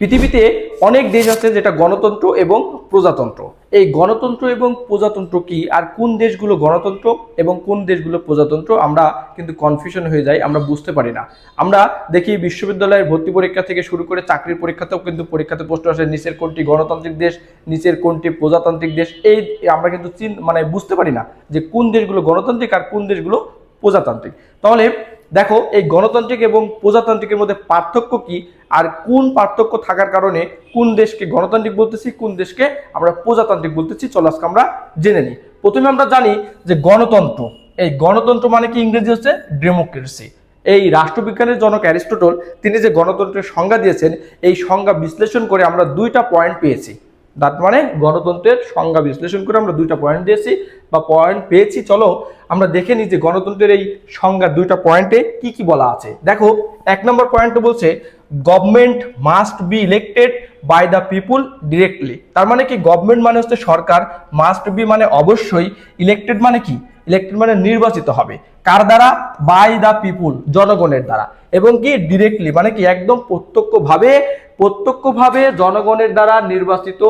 পৃথিবীতে অনেক দেশ আছে যেটা গণতন্ত্র এবং প্রজাতন্ত্র। এই গণতন্ত্র এবং প্রজাতন্ত্র কি? আর কোন দেশগুলো গণতন্ত্র এবং কোন দেশগুলো প্রজাতন্ত্র? আমরা কিন্তু কনফিউশন হয়ে যাই, আমরা বুঝতে পারি না। আমরা দেখি বিশ্ববিদ্যালয়ের ভর্তি পরীক্ষা থেকে শুরু করে চাকরির পরীক্ষাতেও কিন্তু পরীক্ষাতে প্রশ্ন আসে, নিচের কোনটি গণতান্ত্রিক দেশ, নিচের কোনটি প্রজাতান্ত্রিক দেশ? এই আমরা কিন্তু চিন মানে বুঝতে পারি না যে কোন দেশগুলো গণতান্ত্রিক আর কোন দেশগুলো প্রজাতান্ত্রিক। তাহলে দেখো, এই গণতান্ত্রিক এবং প্রজাতান্ত্রিকের মধ্যে পার্থক্য কি? আর কোন পার্থক্য থাকার কারণে কোন দেশকে গণতান্ত্রিক বলতেছি, কোন দেশকে আমরা প্রজাতান্ত্রিক বলতেছি? চলো আজকে আমরা জেনে নিই। প্রথমে আমরা জানি যে গণতন্ত্র, এই গণতন্ত্র মানে কি? ইংরেজি হচ্ছে ডেমোক্রেসি। এই রাষ্ট্রবিজ্ঞানের জনক অ্যারিস্টোটল, তিনি যে গণতন্ত্রের সংজ্ঞা দিয়েছেন, এই সংজ্ঞা বিশ্লেষণ করে আমরা দুইটা পয়েন্ট পেয়েছি। তার মানে গণতন্ত্রের সংজ্ঞা বিশ্লেষণ করে আমরা দুইটা পয়েন্ট দিয়েছি বা পয়েন্ট পেয়েছি। চলো আমরা দেখে নিই যে গণতন্ত্রের এই সংজ্ঞা দুইটা পয়েন্টে কি কি বলা আছে। দেখো, এক নম্বর পয়েন্টে বলছে government must be elected by the people directly তার মানে কি গভর্নমেন্ট মানে হচ্ছে সরকার মাস্ট বি মানে অবশ্যই ইলেক্টেড মানে কি? ইলেক্টেড মানে নির্বাচিত হবে। কার দ্বারা? বাই দ্য পিপুল জনগণের দ্বারা। এবং কি? ডিরেক্টলি মানে কি? একদম প্রত্যক্ষভাবে প্রত্যক্ষভাবে জনগণের দ্বারা নির্বাচিত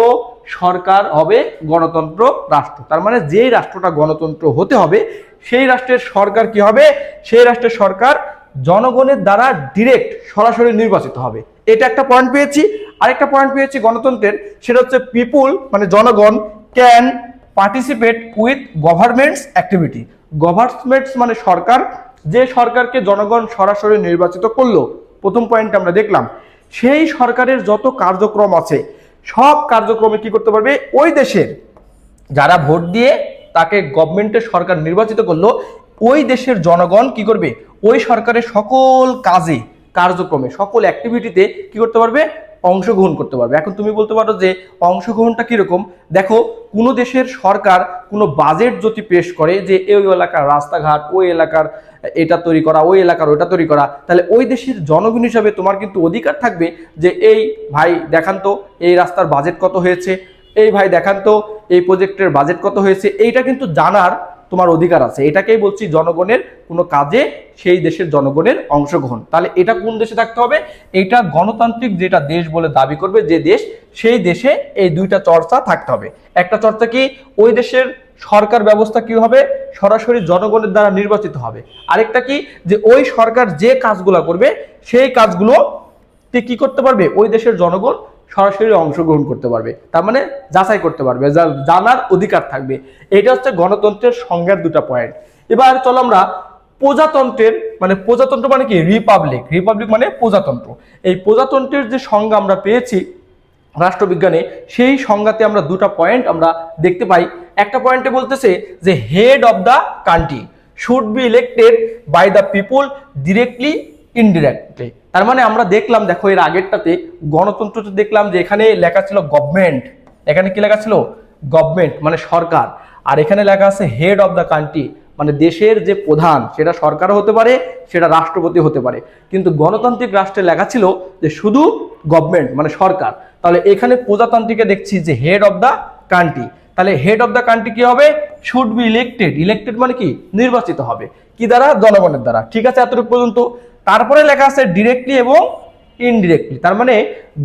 সরকার হবে গণতন্ত্র রাষ্ট্র। তার মানে যেই রাষ্ট্রটা গণতন্ত্র হতে হবে, সেই রাষ্ট্রের সরকার কি হবে? সেই রাষ্ট্রের সরকার জনগণের দ্বারা ডিরেক্ট সরাসরি নির্বাচিত হবে। এটা একটা পয়েন্ট পেয়েছি। আরেকটা পয়েন্ট পেয়েছি গণতন্ত্রের। সেটা হচ্ছে পিপুল মানে জনগণ can participate with government's activity government's মানে সরকার, যে সরকারকে জনগণ সরাসরি নির্বাচিত করল, প্রথম পয়েন্ট আমরা দেখলাম, সেই সরকারের যত কার্যক্রম আছে, সব কার্যক্রমে কি করতে পারবে? ওই দেশের যারা ভোট দিয়ে তাকে গভর্নমেন্টের সরকার নির্বাচিত করল, ওই দেশের জনগণ কি করবে? ওই সরকারের সকল কাজে, কার্যক্রমে, সকল অ্যাক্টিভিটিতে কি করতে পারবে? অংশগ্রহণ করতে পারবে। এখন তুমি বলতে পারো যে অংশগ্রহণটা কীরকম? দেখো, কোনো দেশের সরকার কোনো বাজেট যদি পেশ করে যে এই এলাকার রাস্তাঘাট, ওই এলাকার এটা তৈরি করা, ওই এলাকার ওটা তৈরি করা, তাহলে ওই দেশের জনগণ হিসাবে তোমার কিন্তু অধিকার থাকবে যে এই ভাই দেখান তো, এই রাস্তার বাজেট কত হয়েছে, এই ভাই দেখান তো, এই প্রজেক্টের বাজেট কত হয়েছে, এইটা কিন্তু জানার তোমার অধিকার আছে। এটাকেই বলছি জনগণের কোনো কাজে সেই দেশের জনগণের অংশগ্রহণ। তাহলে এটা কোন দেশে থাকতে হবে? এটা গণতান্ত্রিক যেটা দেশ বলে দাবি করবে যে দেশ, সেই দেশে এই দুইটা চর্চা থাকতে হবে। একটা চর্চা কি? ওই দেশের সরকার ব্যবস্থা কি হবে? সরাসরি জনগণের দ্বারা নির্বাচিত হবে। আরেকটা কি? যে ওই সরকার যে কাজগুলো করবে, সেই কাজগুলো কি করতে পারবে? ওই দেশের জনগণ সরাসরি অংশগ্রহণ করতে পারবে। তার মানে যাচাই করতে পারবে, যা- জানার অধিকার থাকবে। এটা হচ্ছে গণতন্ত্রের সংজ্ঞার দুটা পয়েন্ট এবার চলো আমরা প্রজাতন্ত্রের মানে প্রজাতন্ত্র মানে কি? রিপাবলিক রিপাবলিক মানে প্রজাতন্ত্র। এই প্রজাতন্ত্রের যে সংজ্ঞা আমরা পেয়েছি রাষ্ট্রবিজ্ঞানে, সেই সংজ্ঞাতে আমরা দুটা পয়েন্ট আমরা দেখতে পাই। একটা পয়েন্টে বলতেছে যে head of the country should be elected by the people directly indirectly তার মানে আমরা দেখলাম, দেখো এর আগেরটাতে গণতন্ত্রতে দেখলাম যে এখানে লেখা ছিল গভর্নমেন্ট এখানে কি লেখা ছিল? গভর্নমেন্ট মানে সরকার। আর এখানে লেখা আছে হেড অফ দ্য কান্ট্রি মানে দেশের যে প্রধান, সেটা সরকারও হতে পারে, সেটা রাষ্ট্রপতি হতে পারে। কিন্তু গণতান্ত্রিক রাষ্ট্রে লেখা ছিল যে শুধু গভর্নমেন্ট মানে সরকার। তাহলে এখানে প্রজাতান্ত্রিকে দেখছি যে হেড অফ দ্য কান্ট্রি তাহলে হেড অফ দ্য কান্ট্রি কি হবে? শুড বি ইলেক্টেড ইলেক্টেড মানে কি? নির্বাচিত হবে। কি দ্বারা? জনগণের দ্বারা। ঠিক আছে এতটুকু পর্যন্ত। তারপরে লেখা আছে ডিরেক্টলি এবং ইনডিরেক্টলি তার মানে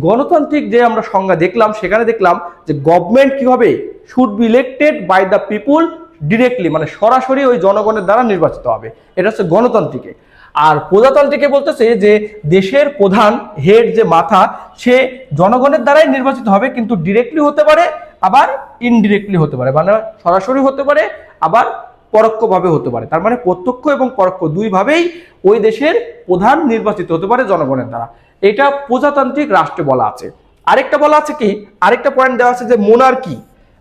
গণতান্ত্রিক যে আমরা সংজ্ঞা দেখলাম, সেখানে দেখলাম যে গভর্নমেন্ট কি হবে? Should be elected by the people directly মানে সরাসরি ওই জনগণের দ্বারা নির্বাচিত হবে। এটা হচ্ছে গণতান্ত্রিকে। আর প্রজাতান্ত্রিকে বলতেছে যে দেশের প্রধান হেড যে মাথা, সে জনগণের দ্বারাই নির্বাচিত হবে, কিন্তু ডিরেক্টলি হতে পারে, আবার ইনডিরেক্টলি হতে পারে। মানে সরাসরি হতে পারে, আবার পরোক্ষভাবে হতে পারে। তার মানে প্রত্যক্ষ এবং পরোক্ষ দুইভাবেই ওই দেশের প্রধান নির্বাচিত হতে পারে জনগণের দ্বারা। এটা প্রজাতান্ত্রিক রাষ্ট্রে বলা আছে। আরেকটা বলা আছে কি? আরেকটা পয়েন্ট দেওয়া আছে যে monarchy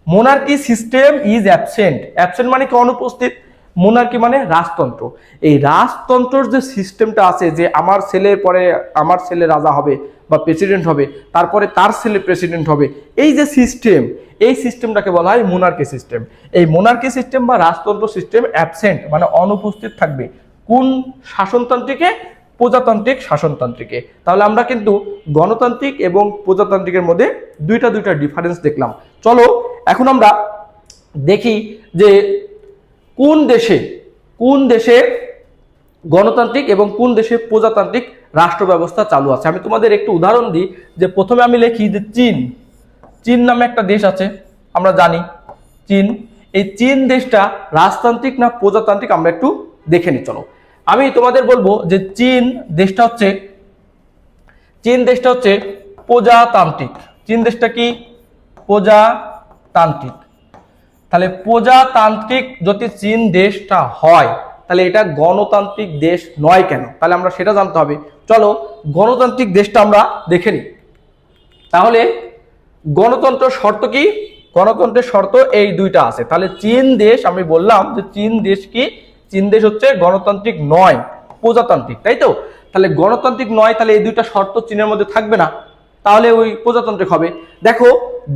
monarchy system is absent absent মানে কি? অনুপস্থিত। মোনার্কি মানে রাজতন্ত্র। এই রাজতন্ত্রর যে সিস্টেমটা আছে, যে আমার ছেলের পরে আমার ছেলে রাজা হবে বা প্রেসিডেন্ট হবে, তারপরে তার ছেলে প্রেসিডেন্ট হবে, এই যে সিস্টেম এই সিস্টেমটাকে বলা হয় মোনার্কি সিস্টেম এই মোনার্কি সিস্টেম বা রাজতন্ত্র সিস্টেম অ্যাবসেন্ট মানে অনুপস্থিত থাকবে। কোন শাসনতান্ত্রিকে? প্রজাতান্ত্রিক শাসনতান্ত্রিকে। তাহলে আমরা কিন্তু গণতান্ত্রিক এবং প্রজাতান্ত্রিকের মধ্যে দুইটা দুইটা ডিফারেন্স দেখলাম। চলো, এখন আমরা দেখি যে কোন দেশে কোন দেশে গণতান্ত্রিক এবং কোন দেশে প্রজাতান্ত্রিক রাষ্ট্র ব্যবস্থা চালু আছে? আমি তোমাদের একটু উদাহরণ দিই যে প্রথমে আমি লিখি যে চীন। চীন নামে একটা দেশ আছে, আমরা জানি চীন। এই চীন দেশটা রাজতান্ত্রিক না প্রজাতান্ত্রিক আমরা একটু দেখে নিই, চলো। আমি তোমাদের বলব যে চীন দেশটা হচ্ছে, চীন দেশটা হচ্ছে প্রজাতান্ত্রিক। চীন দেশটা কি? প্রজাতান্ত্রিক। তাহলে প্রজাতান্ত্রিক যদি চীন দেশটা হয়, তাহলে এটা গণতান্ত্রিক দেশ নয় কেন? তাহলে আমরা সেটা জানতে হবে। চলো, গণতান্ত্রিক দেশটা আমরা দেখে নিই। তাহলে গণতন্ত্র শর্ত কি? গণতন্ত্রের শর্ত এই দুইটা আছে। তাহলে চীন দেশ, আমি বললাম যে চীন দেশ কি? চীন দেশ হচ্ছে গণতান্ত্রিক নয়, প্রজাতান্ত্রিক, তাই তো? তাহলে গণতান্ত্রিক নয়, তাহলে এই দুইটা শর্ত চীনের মধ্যে থাকবে না। তাহলে ওই প্রজাতান্ত্রিক হবে। দেখো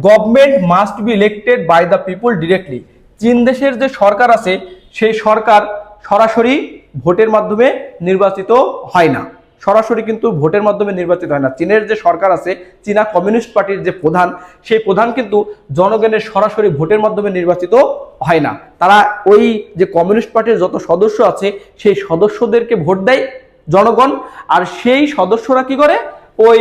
government must be elected by the people directly চীন দেশের যে সরকার আছে, সেই সরকার সরাসরি ভোটের মাধ্যমে নির্বাচিত হয় না। সরাসরি কিন্তু ভোটের মাধ্যমে নির্বাচিত হয় না। চীনের যে সরকার আছে, চীনা কমিউনিস্ট পার্টির যে প্রধান, সেই প্রধান কিন্তু জনগণের সরাসরি ভোটের মাধ্যমে নির্বাচিত হয় না। তারা ওই যে কমিউনিস্ট পার্টির যত সদস্য আছে, সেই সদস্যদেরকে ভোট দেয় জনগণ। আর সেই সদস্যরা কি করে? ওই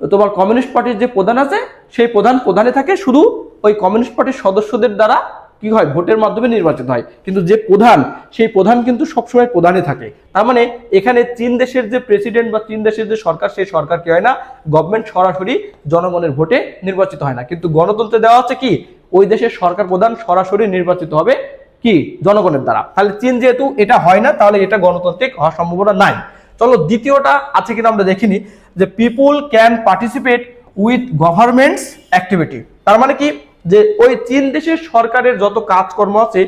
তোমার কমিউনিস্ট পার্টির যে প্রধান আছে, সেই প্রধান প্রধানে থাকে শুধু ওই কমিউনিস্ট পার্টির সদস্যদের দ্বারা কি হয়, ভোটের মাধ্যমে নির্বাচিত হয়। কিন্তু যে প্রধান, সেই প্রধান কিন্তু সবসময় প্রধানে থাকে। তার মানে এখানে চীন দেশের যে প্রেসিডেন্ট বা চীন দেশের যে সরকার, সেই সরকার কি হয় না গভর্নমেন্ট সরাসরি জনগণের ভোটে নির্বাচিত হয় না। কিন্তু গণতন্ত্রে দেওয়া হচ্ছে কি, ওই দেশের সরকার প্রধান সরাসরি নির্বাচিত হবে কি, জনগণের দ্বারা। তাহলে চীন যেহেতু এটা হয় না, তাহলে এটা গণতান্ত্রিক হওয়ার সম্ভাবনা নাই। চলো দ্বিতীয়টা আছে কিনা আমরা দেখিনি। যে people can participate with government's activity তার মানে কি? যে ওই চীন দেশের সরকারের যত কাজকর্ম আছে,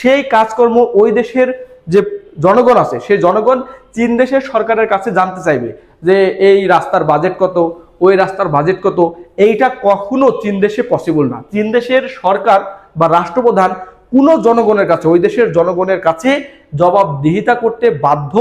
সেই কাজকর্ম ওই দেশের যে জনগণ আছে, সেই জনগণ চীন দেশের সরকারের কাছে জানতে চাইবে যে এই রাস্তার বাজেট কত, ওই রাস্তার বাজেট কত। এইটা কখনো চীন দেশে পসিবল না। চীন দেশের সরকার বা রাষ্ট্রপ্রধান কোনো জনগণের কাছে, ওই দেশের জনগণের কাছে জবাবদিহিতা করতে বাধ্য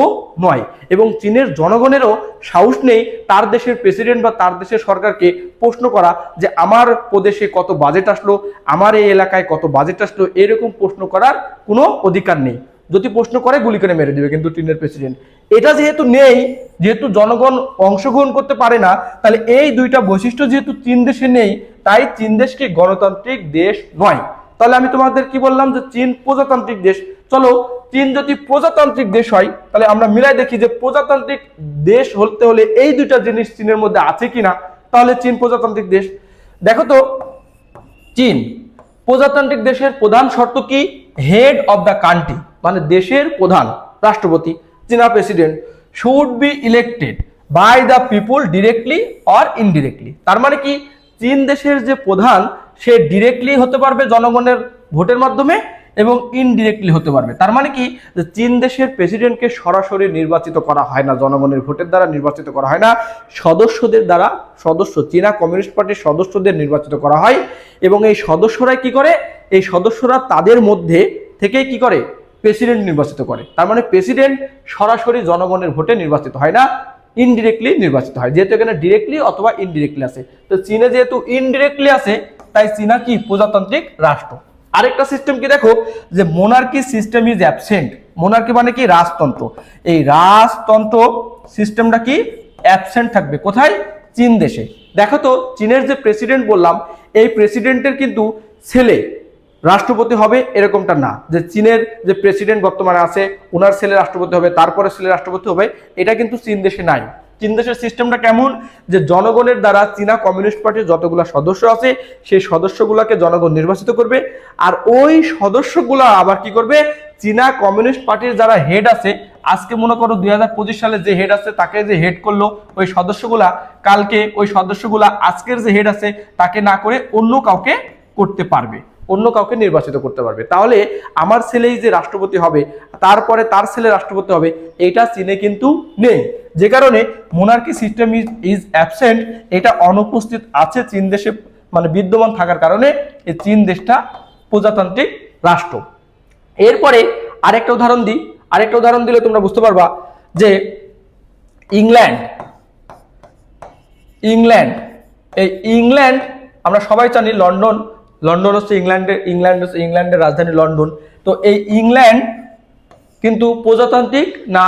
নয় এবং চীনের জনগণেরও সাহস নেই তার দেশের প্রেসিডেন্ট বা তার দেশের সরকারকে প্রশ্ন করা যে আমার প্রদেশে কত বাজেট আসলো, আমার এই এলাকায় কত বাজেট আসলো, এরকম প্রশ্ন করার কোনো অধিকার নেই। যদি প্রশ্ন করে, গুলি করে মেরে দেবে কিন্তু চীনের প্রেসিডেন্ট এটা যেহেতু নেই, যেহেতু জনগণ অংশগ্রহণ করতে পারে না, তাহলে এই দুইটা বৈশিষ্ট্য যেহেতু চীন দেশে নেই, তাই চীন দেশকে গণতান্ত্রিক দেশ নয়। তাহলে আমি তোমাদের কি বললাম যে চীন প্রজাতান্ত্রিক দেশ। চলো, চীন যদি প্রজাতান্ত্রিক দেশ হয়, তাহলে আমরা মিলাই দেখি যে প্রজাতান্ত্রিক দেশ হতে হলে এই দুইটা জিনিস চীনের মধ্যে আছে কিনা। তাহলে চীন প্রজাতান্ত্রিক দেশ। দেখো তো, চীন প্রজাতান্ত্রিক দেশের প্রধান শর্ত কি? হেড অফ দ্য কান্ট্রি মানে দেশের প্রধান রাষ্ট্রপতি, চীনা president should be elected by the people directly or indirectly তার মানে কি? চীন দেশের যে প্রধান সে ডিরেক্টলি হতে পারবে জনগণের ভোটের মাধ্যমে এবং ইনডিরেক্টলি হতে পারবে। তার মানে কি? যে চীন দেশের প্রেসিডেন্টকে সরাসরি নির্বাচিত করা হয় না, জনগণের ভোটের দ্বারা নির্বাচিত করা হয় না। সদস্যদের দ্বারা, সদস্য, চীনা কমিউনিস্ট পার্টির সদস্যদের নির্বাচিত করা হয় এবং এই সদস্যরাই কি করে? এই সদস্যরা তাদের মধ্যে থেকেই কি করে? প্রেসিডেন্ট নির্বাচিত করে। তার মানে প্রেসিডেন্ট সরাসরি জনগণের ভোটে নির্বাচিত হয় না ইনডিরেক্টলি নির্বাচিত হয়। যেহেতু এখানে ডিরেক্টলি অথবা ইনডিরেক্টলি আছে। তো চীনে যেহেতু ইনডিরেক্টলি আছে তাই চীনা কি প্রজাতান্ত্রিক রাষ্ট্র। আরেকটা সিস্টেম কি দেখো? যে monarchy system is absent monarchy মানে কি? রাজতন্ত্র। এই রাজতন্ত্র সিস্টেমটা কি? অ্যাবসেন্ট থাকবে। কোথায়? চীন দেশে। দেখো তো, চীনের যে প্রেসিডেন্ট বললাম, এই প্রেসিডেন্টের কিন্তু ছেলে রাষ্ট্রপতি হবে এরকমটা না। যে চীনের যে প্রেসিডেন্ট বর্তমানে আছে ওনার ছেলে রাষ্ট্রপতি হবে তারপরে ছেলে রাষ্ট্রপতি হবে, এটা কিন্তু চীন দেশে নাই। চীন দেশের সিস্টেমটা কেমন? যে জনগণের দ্বারা চীনা কমিউনিস্ট পার্টির যতগুলো সদস্য আছে, সেই সদস্যগুলোকে জনগণ নির্বাচিত করবে। আর ওই সদস্যগুলো আবার কি করবে? চীনা কমিউনিস্ট পার্টির যারা হেড আছে, আজকে মনে করো দুই হাজার পঁচিশ সালে যে হেড আছে, তাকে যে হেড করল ওই সদস্যগুলা, কালকে ওই সদস্যগুলা আজকের যে হেড আছে, তাকে না করে অন্য কাউকে করতে পারবে, অন্য কাউকে নির্বাচিত করতে পারবে। তাহলে আমার ছেলেই যে রাষ্ট্রপতি হবে, তারপরে তার ছেলে রাষ্ট্রপতি হবে, এটা চীনে কিন্তু নেই। যে কারণে monarchy system is is absent এটা অনুপস্থিত আছে চীন দেশে মানে বিদ্যমান থাকার কারণে এই চীন দেশটা প্রজাতান্ত্রিক রাষ্ট্র। এরপরে আরেকটা উদাহরণ দিই। আরেকটা উদাহরণ দিলে তোমরা বুঝতে পারবা যে ইংল্যান্ড ইংল্যান্ড, এই ইংল্যান্ড, আমরা সবাই জানি লন্ডন লন্ডন হচ্ছে ইংল্যান্ডের, ইংল্যান্ড হচ্ছে ইংল্যান্ডের রাজধানী লন্ডন। তো এই ইংল্যান্ড কিন্তু প্রজাতান্ত্রিক না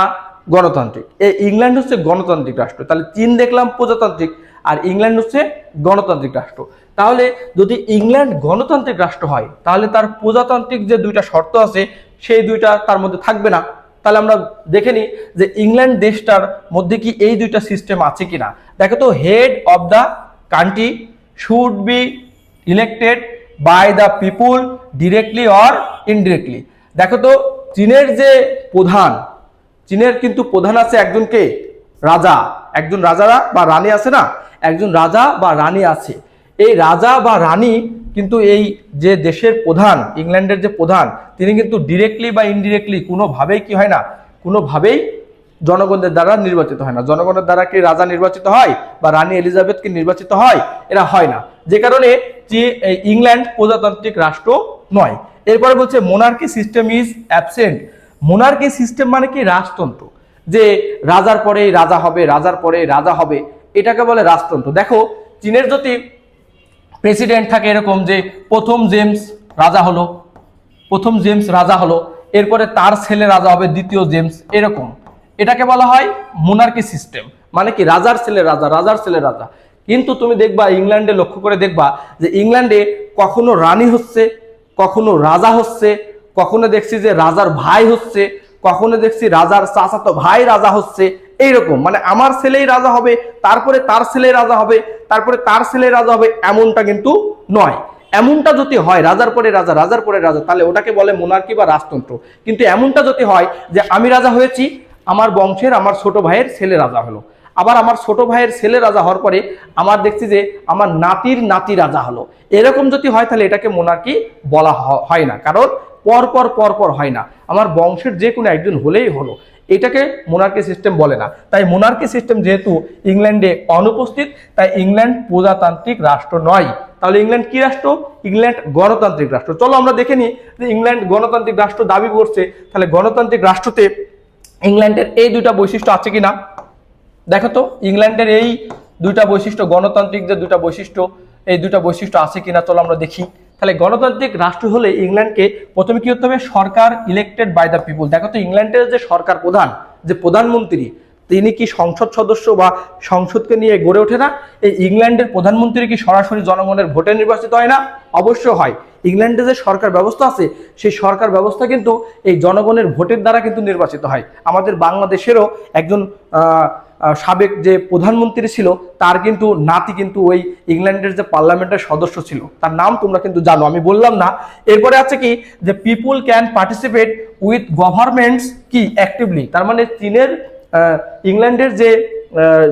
গণতান্ত্রিক। এই ইংল্যান্ড হচ্ছে গণতান্ত্রিক রাষ্ট্র। তাহলে চীন দেখলাম প্রজাতান্ত্রিক আর ইংল্যান্ড হচ্ছে গণতান্ত্রিক রাষ্ট্র। তাহলে যদি ইংল্যান্ড গণতান্ত্রিক রাষ্ট্র হয়, তাহলে তার প্রজাতান্ত্রিক যে দুইটা শর্ত আছে, সেই দুইটা তার মধ্যে থাকবে না। তাহলে আমরা দেখে নিই যে ইংল্যান্ড দেশটার মধ্যে কি এই দুইটা সিস্টেম আছে কিনা। দেখো তো head of the country should be elected by the people directly or indirectly দেখো তো, চীনের যে প্রধান চীনের কিন্তু প্রধান আছে একজনকে রাজা। একজন রাজারা বা রানী আছে না? একজন রাজা বা রানী আছে। এই রাজা বা রানী কিন্তু এই যে দেশের প্রধান, ইংল্যান্ডের যে প্রধান, তিনি কিন্তু ডিরেক্টলি বা ইনডিরেক্টলি কোনোভাবেই কি হয় না? কোনোভাবেই জনগণের দ্বারা নির্বাচিত হয় না। জনগণের দ্বারা কি রাজা নির্বাচিত হয় বা রানী এলিজাবেথ কি নির্বাচিত হয়? এরা হয় না। যে কারণে ইংল্যান্ড প্রজাতান্ত্রিক রাষ্ট্র নয়। এরপরে বলছে monarchy system is absent monarchy system মানে কি? রাজতন্ত্র। যে রাজার পরে রাজা হবে, রাজার পরে রাজা হবে, এটাকে বলে রাজতন্ত্র। দেখো, চীনের যদি প্রেসিডেন্ট থাকে এরকম যে প্রথম জেমস রাজা হলো, প্রথম জেমস রাজা হলো, এরপরে তার ছেলে রাজা হবে দ্বিতীয় জেমস, এরকম। এটাকে বলা হয় মোনার্কি সিস্টেম মানে কি? রাজার ছেলে রাজা, রাজার ছেলে রাজা। কিন্তু তুমি দেখবা, ইংল্যান্ডে লক্ষ্য করে দেখবা যে ইংল্যান্ডে কখনো রানী হচ্ছে, কখনো রাজা হচ্ছে কখনো দেখছি যে রাজার ভাই হচ্ছে, কখনো দেখছি রাজার চাচাতো ভাই রাজা হচ্ছে, এইরকম। মানে আমার ছেলেই রাজা হবে, তারপরে তার ছেলে রাজা হবে, তারপরে তার ছেলে রাজা হবে, এমনটা কিন্তু নয়। এমনটা যদি হয়, রাজার পরে রাজা, রাজার পরে রাজা, তাহলে ওটাকে বলে মোনার্কি বা রাজতন্ত্র। কিন্তু এমনটা যদি হয় যে আমি রাজা হয়েছি, আমার বংশের আমার ছোট ভাইয়ের ছেলে রাজা হলো। আবার আমার ছোট ভাইয়ের ছেলে রাজা হওয়ার পরে আমার দেখছি যে আমার নাতির নাতি রাজা হলো। এরকম যদি হয়, তাহলে এটাকে মোনার্কি বলা হয় না। কারণ পর পর পর পর হয় না। আমার বংশের যে কোনো একজন হলেই হলো। এটাকে মোনার্কি সিস্টেম বলে না। তাই মোনার্কি সিস্টেম যেহেতু ইংল্যান্ডে অনুপস্থিত, তাই ইংল্যান্ড প্রজাতান্ত্রিক রাষ্ট্র নয়। তাহলে ইংল্যান্ড কি রাষ্ট্র? ইংল্যান্ড গণতান্ত্রিক রাষ্ট্র। চলো আমরা দেখে নিই যে ইংল্যান্ড গণতান্ত্রিক রাষ্ট্র দাবি করছে। তাহলে গণতান্ত্রিক রাষ্ট্রতে ইংল্যান্ডের এই দুইটা বৈশিষ্ট্য আছে কি না দেখো তো, ইংল্যান্ডের এই দুইটা বৈশিষ্ট্য, গণতান্ত্রিক যে দুইটা বৈশিষ্ট্য, এই দুইটা বৈশিষ্ট্য আছে কিনা? চলো আমরা দেখি। তাহলে গণতান্ত্রিক রাষ্ট্র হলে ইংল্যান্ডকে প্রথমে কি হতে হবে? সরকার ইলেক্টেড বাই দ্য পিপুল দেখো তো, ইংল্যান্ডের যে সরকার প্রধান, যে প্রধানমন্ত্রী, তিনি কি সংসদ সদস্য বা সংসদকে নিয়ে গড়ে ওঠে না? এই ইংল্যান্ডের প্রধানমন্ত্রী কি সরাসরি জনগণের ভোটে নির্বাচিত হয় না? অবশ্য হয়। ইংল্যান্ডে যে সরকার ব্যবস্থা আছে, সেই সরকার ব্যবস্থা কিন্তু এই জনগণের ভোটের দ্বারা কিন্তু নির্বাচিত হয়। আমাদের বাংলাদেশেরও একজন সাবেক যে প্রধানমন্ত্রী ছিল, তার কিন্তু নাতি কিন্তু ওই ইংল্যান্ডের যে পার্লামেন্টের সদস্য ছিল। তার নাম তোমরা কিন্তু জানো, আমি বললাম না। এরপরে আছে কি, যে people can participate with governments কি অ্যাক্টিভলি তার মানে চীনের ইংল্যান্ডের যে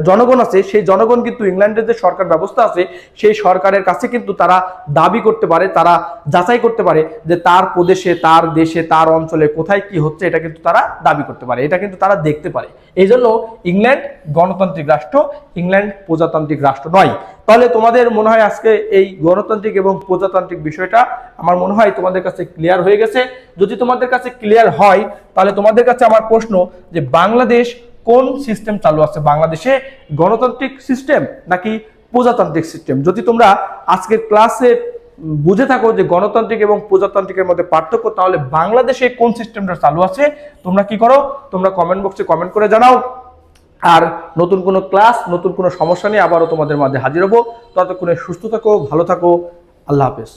জনগণ আছে, সেই জনগণ কিন্তু ইংল্যান্ডের যে সরকার ব্যবস্থা আছে, সেই সরকারের কাছে কিন্তু তারা দাবি করতে পারে, তারা যাচাই করতে পারে যে তার প্রদেশে, তার দেশে, তার অঞ্চলে কোথায় কি হচ্ছে, এটা কিন্তু তারা দাবি করতে পারে, এটা কিন্তু তারা দেখতে পারে। এই জন্য ইংল্যান্ড গণতান্ত্রিক রাষ্ট্র, ইংল্যান্ড প্রজাতান্ত্রিক রাষ্ট্র নয়। তাহলে তোমাদের মনে হয় আজকে এই গণতান্ত্রিক এবং প্রজাতান্ত্রিক বিষয়টা আমার মনে হয় তোমাদের কাছে ক্লিয়ার হয়ে গেছে? যদি তোমাদের কাছে ক্লিয়ার হয়, তাহলে তোমাদের কাছে আমার প্রশ্ন যে বাংলাদেশ কোন সিস্টেম চালু আছে বাংলাদেশে? গণতান্ত্রিক সিস্টেম নাকি প্রজাতান্ত্রিক সিস্টেম যদি তোমরা আজকের ক্লাসে বুঝে থাকো যে গণতান্ত্রিক এবং প্রজাতান্ত্রিকের মধ্যে পার্থক্য, তাহলে বাংলাদেশে কোন সিস্টেমটা চালু আছে? তোমরা কি করো? তোমরা কমেন্ট বক্সে কমেন্ট করে জানাও। আর নতুন কোনো ক্লাস নতুন কোনো সমস্যা নিয়ে আবারও তোমাদের মাঝে হাজির হব। ততক্ষণে সুস্থ থাকো, ভালো থাকো। আল্লাহ হাফেজ।